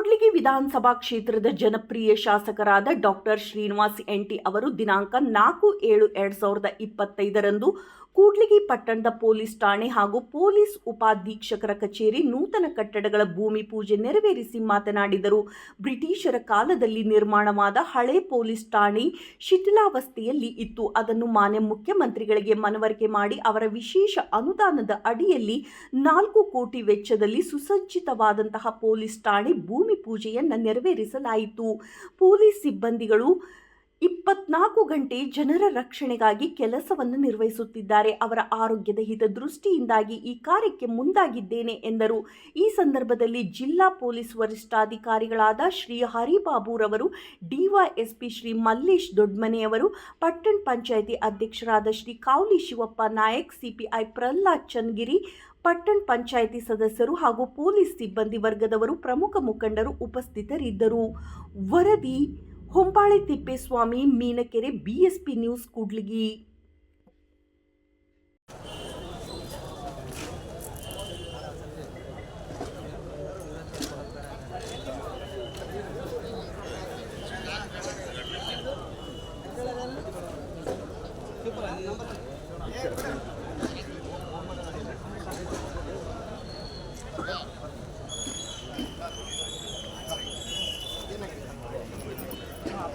ಕೂಡ್ಲಿಗಿ ವಿಧಾನಸಭಾ ಕ್ಷೇತ್ರದ ಜನಪ್ರಿಯ ಶಾಸಕರಾದ ಡಾಕ್ಟರ್ ಶ್ರೀನಿವಾಸ್ ಎಂಟಿ ಅವರು ದಿನಾಂಕ ನಾಲ್ಕು ಏಳು ಎರಡ್ ಸಾವಿರದ ಇಪ್ಪತ್ತೈದರಂದು ಕೂಡ್ಲಿಗಿ ಪಟ್ಟಣದ ಪೊಲೀಸ್ ಠಾಣೆ ಹಾಗೂ ಪೊಲೀಸ್ ಉಪಾಧೀಕ್ಷಕರ ಕಚೇರಿ ನೂತನ ಕಟ್ಟಡಗಳ ಭೂಮಿ ಪೂಜೆ ನೆರವೇರಿಸಿ ಮಾತನಾಡಿದರು. ಬ್ರಿಟಿಷರ ಕಾಲದಲ್ಲಿ ನಿರ್ಮಾಣವಾದ ಹಳೆ ಪೊಲೀಸ್ ಠಾಣೆ ಶಿಥಿಲಾವಸ್ಥೆಯಲ್ಲಿ ಇತ್ತು. ಅದನ್ನು ಮಾನ್ಯ ಮುಖ್ಯಮಂತ್ರಿಗಳಿಗೆ ಮನವರಿಕೆ ಮಾಡಿ ಅವರ ವಿಶೇಷ ಅನುದಾನದ ಅಡಿಯಲ್ಲಿ ನಾಲ್ಕು ಕೋಟಿ ವೆಚ್ಚದಲ್ಲಿ ಸುಸಜ್ಜಿತವಾದಂತಹ ಪೊಲೀಸ್ ಠಾಣೆ ಭೂಮಿ ಪೂಜೆಯನ್ನು ನೆರವೇರಿಸಲಾಯಿತು. ಪೊಲೀಸ್ ಸಿಬ್ಬಂದಿಗಳು ಇಪ್ಪತ್ನಾಲ್ಕು ಗಂಟೆ ಜನರ ರಕ್ಷಣೆಗಾಗಿ ಕೆಲಸವನ್ನು ನಿರ್ವಹಿಸುತ್ತಿದ್ದಾರೆ. ಅವರ ಆರೋಗ್ಯದ ಹಿತದೃಷ್ಟಿಯಿಂದಾಗಿ ಈ ಕಾರ್ಯಕ್ಕೆ ಮುಂದಾಗಿದ್ದೇನೆ, ಎಂದರು. ಈ ಸಂದರ್ಭದಲ್ಲಿ ಜಿಲ್ಲಾ ಪೊಲೀಸ್ ವರಿಷ್ಠಾಧಿಕಾರಿಗಳಾದ ಶ್ರೀ ಹರಿಬಾಬುರವರು, ಡಿವೈಎಸ್ಪಿ ಶ್ರೀ ಮಲ್ಲೇಶ್ ದೊಡ್ಮನೆಯವರು, ಪಟ್ಟಣ ಪಂಚಾಯಿತಿ ಅಧ್ಯಕ್ಷರಾದ ಶ್ರೀ ಕಾವ್ಲಿ ಶಿವಪ್ಪ ನಾಯಕ್, ಸಿಪಿಐ ಪ್ರಹ್ಲಾದ್ ಚನ್ಗಿರಿ ಪಟ್ಟಣ ಪಂಚಾಯಿತಿ ಸದಸ್ಯರು ಹಾಗೂ ಪೊಲೀಸ್ ಸಿಬ್ಬಂದಿ ವರ್ಗದವರು ಪ್ರಮುಖ ಮುಖಂಡರು ಉಪಸ್ಥಿತರಿದ್ದರು. ವರದಿ Hombale Thippeswamy Meenakere BSP news Kudligi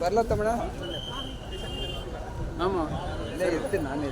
ಬರ್ಲತ್ತ madam ಆಮಾಂ ಇಲ್ಲೇ ಇರ್ತೀನಿ ನಾನು